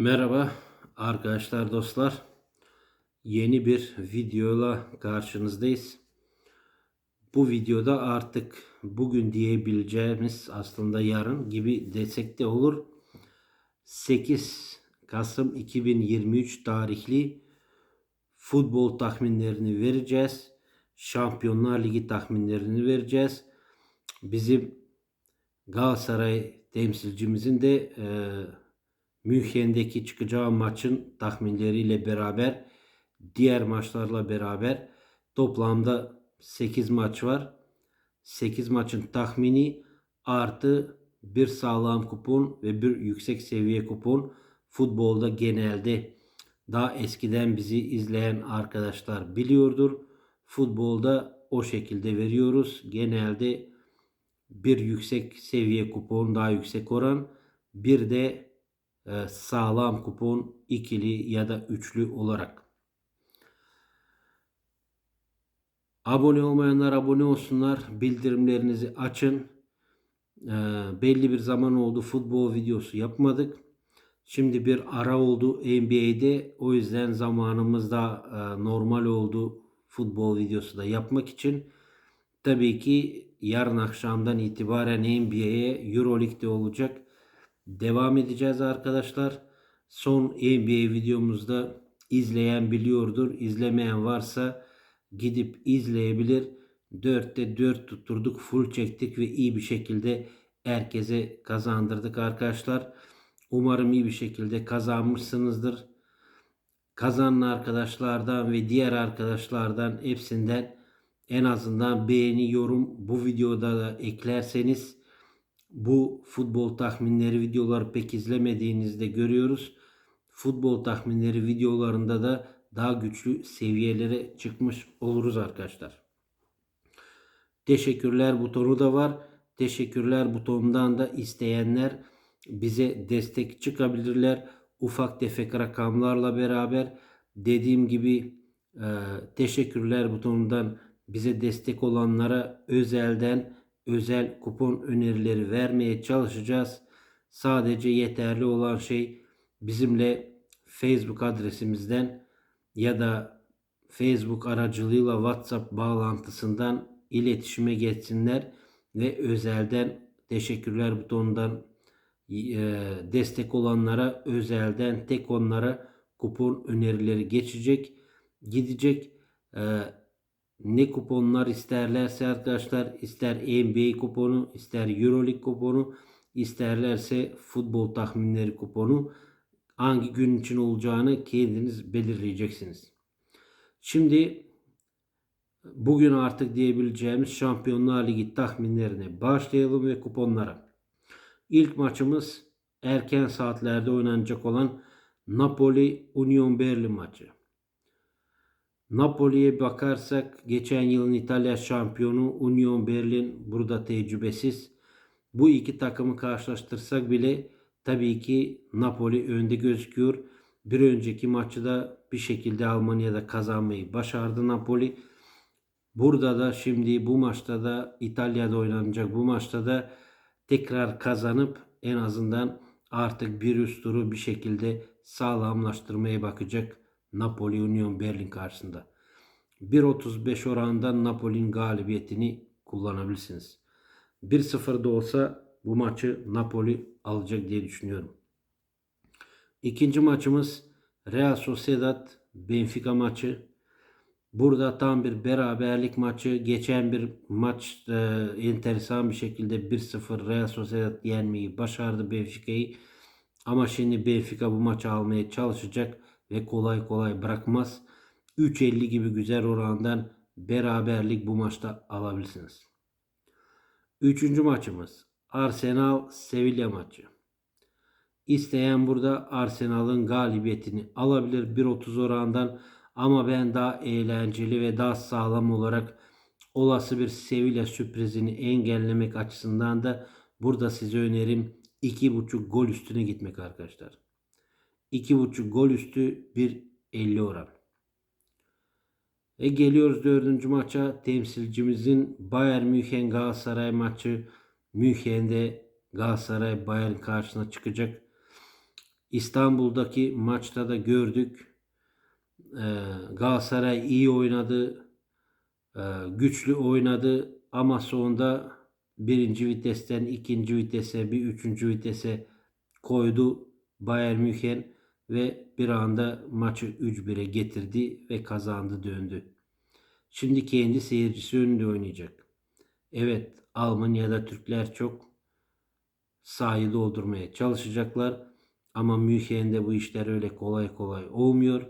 Merhaba arkadaşlar dostlar. Yeni bir videoyla karşınızdayız. Bu videoda artık bugün diyebileceğimiz aslında yarın gibi desek de olur. 8 Kasım 2023 tarihli futbol tahminlerini vereceğiz. Şampiyonlar Ligi tahminlerini vereceğiz. Bizim Galatasaray temsilcimizin de e, München'deki çıkacağı maçın tahminleriyle beraber diğer maçlarla beraber toplamda 8 maç var. 8 maçın tahmini artı bir sağlam kupon ve bir yüksek seviye kupon futbolda genelde daha eskiden bizi izleyen arkadaşlar biliyordur. Futbolda o şekilde veriyoruz. Genelde bir yüksek seviye kupon daha yüksek oran bir de sağlam kupon ikili ya da üçlü olarak. Abone olmayanlar abone olsunlar. Bildirimlerinizi açın. E, belli bir zaman oldu futbol videosu yapmadık. Şimdi bir ara oldu NBA'de. O yüzden zamanımız da e, normal oldu futbol videosu da yapmak için. Tabii ki yarın akşamdan itibaren NBA'ye Euroleague'de olacak. Devam edeceğiz arkadaşlar. Son NBA videomuzda izleyen biliyordur. İzlemeyen varsa gidip izleyebilir. 4'te 4 tutturduk. Full çektik ve iyi bir şekilde herkese kazandırdık arkadaşlar. Umarım iyi bir şekilde kazanmışsınızdır. Kazanan arkadaşlardan ve diğer arkadaşlardan hepsinden en azından beğeni, yorum bu videoda da eklerseniz bu futbol tahminleri videoları pek izlemediğinizde görüyoruz. Futbol tahminleri videolarında da daha güçlü seviyelere çıkmış oluruz arkadaşlar. Teşekkürler butonu da var. Teşekkürler butonundan da isteyenler bize destek çıkabilirler. Ufak tefek rakamlarla beraber dediğim gibi e, teşekkürler butonundan bize destek olanlara özelden özel kupon önerileri vermeye çalışacağız. Sadece yeterli olan şey bizimle Facebook adresimizden ya da Facebook aracılığıyla WhatsApp bağlantısından iletişime geçsinler ve özelden teşekkürler butonundan e, destek olanlara özelden tek onlara kupon önerileri geçecek gidecek. Ne kuponlar isterlerse arkadaşlar ister NBA kuponu ister Euroleague kuponu isterlerse futbol tahminleri kuponu hangi gün için olacağını kendiniz belirleyeceksiniz. Şimdi bugün artık diyebileceğimiz Şampiyonlar Ligi tahminlerine başlayalım ve kuponlara. İlk maçımız erken saatlerde oynanacak olan Napoli Union Berlin maçı. Napoli'ye bakarsak geçen yılın İtalya şampiyonu Union Berlin burada tecrübesiz. Bu iki takımı karşılaştırsak bile tabii ki Napoli önde gözüküyor. Bir önceki maçı da bir şekilde Almanya'da kazanmayı başardı Napoli. Burada da şimdi bu maçta da İtalya'da oynanacak bu maçta da tekrar kazanıp en azından artık bir üst turu bir şekilde sağlamlaştırmaya bakacak Napoli Union Berlin karşısında. 1.35 oranında Napoli'nin galibiyetini kullanabilirsiniz. 1-0'da olsa bu maçı Napoli alacak diye düşünüyorum. İkinci maçımız Real Sociedad Benfica maçı. Burada tam bir beraberlik maçı. Geçen bir maç e, enteresan bir şekilde 1-0 Real Sociedad yenmeyi başardı Benfica'yı. Ama şimdi Benfica bu maçı almaya çalışacak ve kolay kolay bırakmaz. 3.50 gibi güzel orandan beraberlik bu maçta alabilirsiniz. Üçüncü maçımız Arsenal Sevilla maçı. İsteyen burada Arsenal'ın galibiyetini alabilir 1.30 orandan ama ben daha eğlenceli ve daha sağlam olarak olası bir Sevilla sürprizini engellemek açısından da burada size önerim 2.5 gol üstüne gitmek arkadaşlar. 2.5 gol üstü 1.50 oran. Ve geliyoruz dördüncü maça. Temsilcimizin Bayern München Galatasaray maçı. München'de Galatasaray Bayern karşısına çıkacak. İstanbul'daki maçta da gördük. Ee, Galatasaray iyi oynadı. Ee, güçlü oynadı ama sonunda birinci vitesten ikinci vitese bir üçüncü vitese koydu Bayern München ve bir anda maçı 3-1'e getirdi ve kazandı döndü. Şimdi kendi seyircisi önünde oynayacak. Evet Almanya'da Türkler çok sahayı doldurmaya çalışacaklar ama München'de bu işler öyle kolay kolay olmuyor.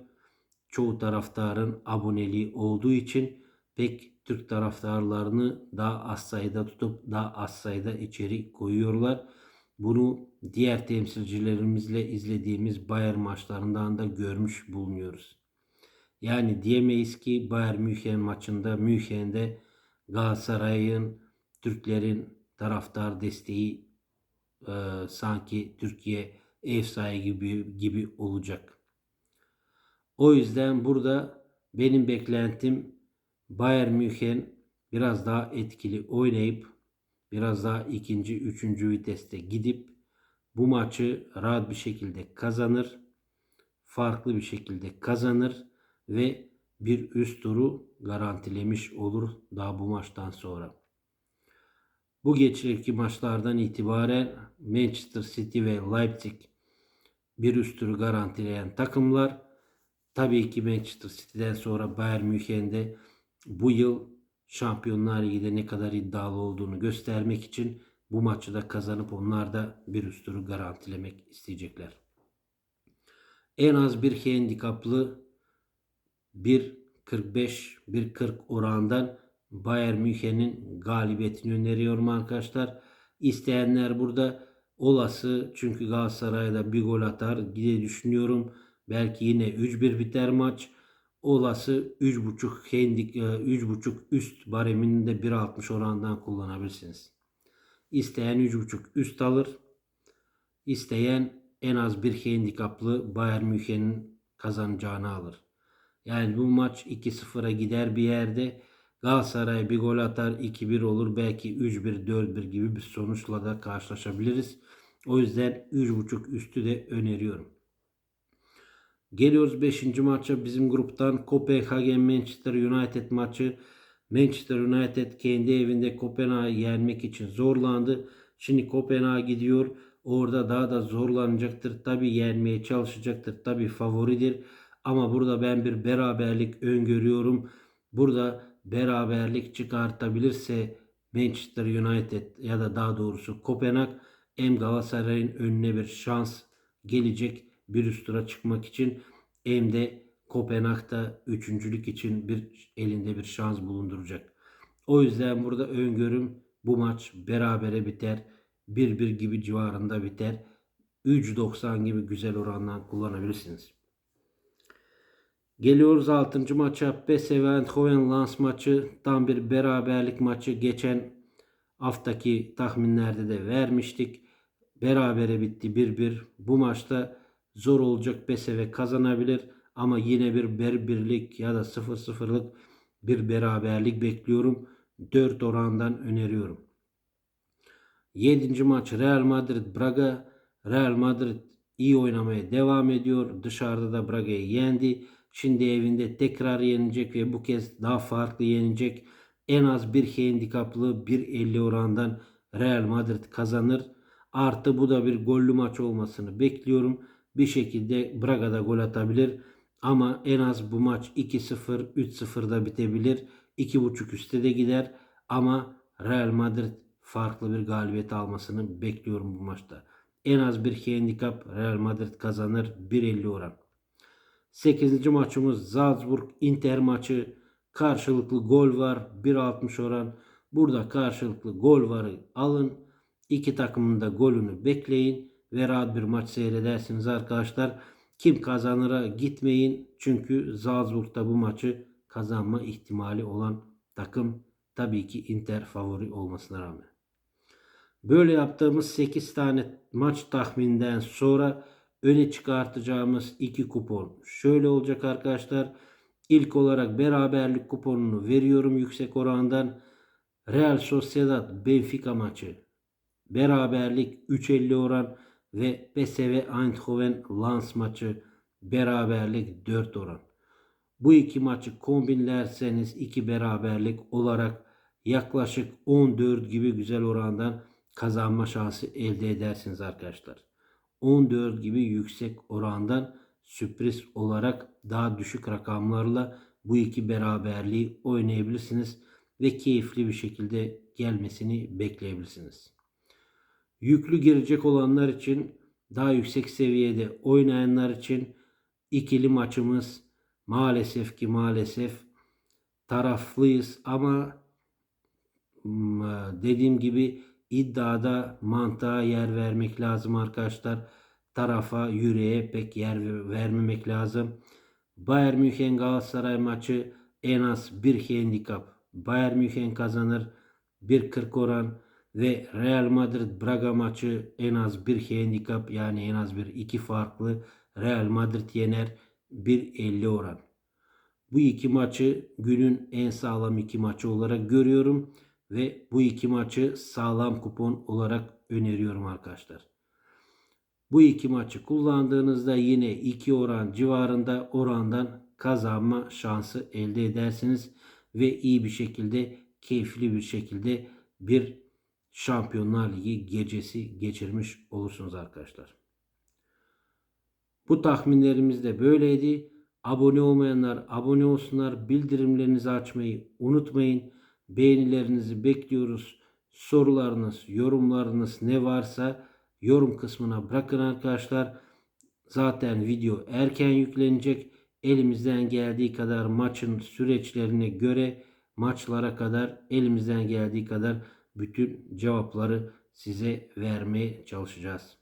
Çoğu taraftarın aboneliği olduğu için pek Türk taraftarlarını daha az sayıda tutup daha az sayıda içeri koyuyorlar. Bunu diğer temsilcilerimizle izlediğimiz Bayern maçlarından da görmüş bulunuyoruz. Yani diyemeyiz ki Bayern München maçında München'de Galatasaray'ın Türklerin taraftar desteği e, sanki Türkiye ev sahibi gibi, gibi olacak. O yüzden burada benim beklentim Bayern München biraz daha etkili oynayıp biraz daha ikinci, üçüncü viteste gidip bu maçı rahat bir şekilde kazanır. Farklı bir şekilde kazanır ve bir üst turu garantilemiş olur daha bu maçtan sonra. Bu geçirdeki maçlardan itibaren Manchester City ve Leipzig bir üst turu garantileyen takımlar. Tabii ki Manchester City'den sonra Bayern München'de bu yıl Şampiyonlar Ligi'de ne kadar iddialı olduğunu göstermek için bu maçı da kazanıp onlar da bir üst garantilemek isteyecekler. En az bir handikaplı 1.45 1.40 orandan Bayern Münhen'in galibiyetini öneriyorum arkadaşlar. İsteyenler burada olası çünkü Galatasaray'da bir gol atar diye düşünüyorum. Belki yine 3-1 biter maç. Olası 3.5 hendik 3.5 üst baremini de 1.60 orandan kullanabilirsiniz. İsteyen 3.5 üst alır. İsteyen en az bir handikaplı Bayern Münhen'in kazanacağını alır. Yani bu maç 2-0'a gider bir yerde. Galatasaray bir gol atar 2-1 olur. Belki 3-1 4-1 gibi bir sonuçla da karşılaşabiliriz. O yüzden 3.5 üstü de öneriyorum. Geliyoruz 5. maça bizim gruptan Kopenhagen Manchester United maçı. Manchester United kendi evinde Kopenhag'ı yenmek için zorlandı. Şimdi Kopenhag gidiyor. Orada daha da zorlanacaktır. Tabi yenmeye çalışacaktır. Tabi favoridir. Ama burada ben bir beraberlik öngörüyorum. Burada beraberlik çıkartabilirse Manchester United ya da daha doğrusu Kopenhag hem Galatasaray'ın önüne bir şans gelecek bir üst tura çıkmak için hem de Kopenhag'da üçüncülük için bir elinde bir şans bulunduracak. O yüzden burada öngörüm bu maç berabere biter. 1-1 gibi civarında biter. 3.90 gibi güzel orandan kullanabilirsiniz. Geliyoruz 6. maça. PSV Eindhoven Lens maçı. Tam bir beraberlik maçı. Geçen haftaki tahminlerde de vermiştik. Berabere bitti 1-1. Bu maçta zor olacak PSV kazanabilir. Ama yine bir ber birlik ya da 0-0'lık bir beraberlik bekliyorum. 4 orandan öneriyorum. 7. maç Real Madrid Braga. Real Madrid iyi oynamaya devam ediyor. Dışarıda da Braga'yı yendi. Şimdi evinde tekrar yenecek ve bu kez daha farklı yenecek. En az bir handikaplı 1.50 orandan Real Madrid kazanır. Artı bu da bir gollü maç olmasını bekliyorum. Bir şekilde Braga'da gol atabilir. Ama en az bu maç 2-0, 3-0'da bitebilir. 2.5 üstte de gider. Ama Real Madrid farklı bir galibiyet almasını bekliyorum bu maçta. En az bir handikap Real Madrid kazanır 1.50 oran. 8. maçımız Salzburg Inter maçı. Karşılıklı gol var. 1.60 oran. Burada karşılıklı gol varı alın. İki takımın da golünü bekleyin ve rahat bir maç seyredersiniz arkadaşlar. Kim kazanıra gitmeyin. Çünkü Salzburg'da bu maçı kazanma ihtimali olan takım tabii ki Inter favori olmasına rağmen. Böyle yaptığımız 8 tane maç tahmininden sonra öne çıkartacağımız iki kupon şöyle olacak arkadaşlar. İlk olarak beraberlik kuponunu veriyorum yüksek orandan. Real Sociedad Benfica maçı. Beraberlik 3.50 oran. Ve PSV Eindhoven Lens maçı beraberlik 4 oran. Bu iki maçı kombinlerseniz iki beraberlik olarak yaklaşık 14 gibi güzel orandan kazanma şansı elde edersiniz arkadaşlar. 14 gibi yüksek orandan sürpriz olarak daha düşük rakamlarla bu iki beraberliği oynayabilirsiniz ve keyifli bir şekilde gelmesini bekleyebilirsiniz. Yüklü girecek olanlar için daha yüksek seviyede oynayanlar için ikili maçımız maalesef ki maalesef taraflıyız ama dediğim gibi iddiada mantığa yer vermek lazım arkadaşlar. Tarafa, yüreğe pek yer ver- vermemek lazım. Bayern München Galatasaray maçı en az bir handikap. Bayern München kazanır 1.40 oran ve Real Madrid Braga maçı en az bir handikap yani en az bir iki farklı Real Madrid yener 1.50 oran. Bu iki maçı günün en sağlam iki maçı olarak görüyorum ve bu iki maçı sağlam kupon olarak öneriyorum arkadaşlar. Bu iki maçı kullandığınızda yine 2 oran civarında orandan kazanma şansı elde edersiniz ve iyi bir şekilde keyifli bir şekilde bir Şampiyonlar Ligi gecesi geçirmiş olursunuz arkadaşlar. Bu tahminlerimiz de böyleydi. Abone olmayanlar abone olsunlar. Bildirimlerinizi açmayı unutmayın. Beğenilerinizi bekliyoruz. Sorularınız, yorumlarınız ne varsa yorum kısmına bırakın arkadaşlar. Zaten video erken yüklenecek. Elimizden geldiği kadar maçın süreçlerine göre maçlara kadar elimizden geldiği kadar bütün cevapları size vermeye çalışacağız.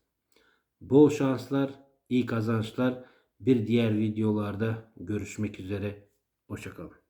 Bol şanslar, iyi kazançlar. Bir diğer videolarda görüşmek üzere. Hoşçakalın.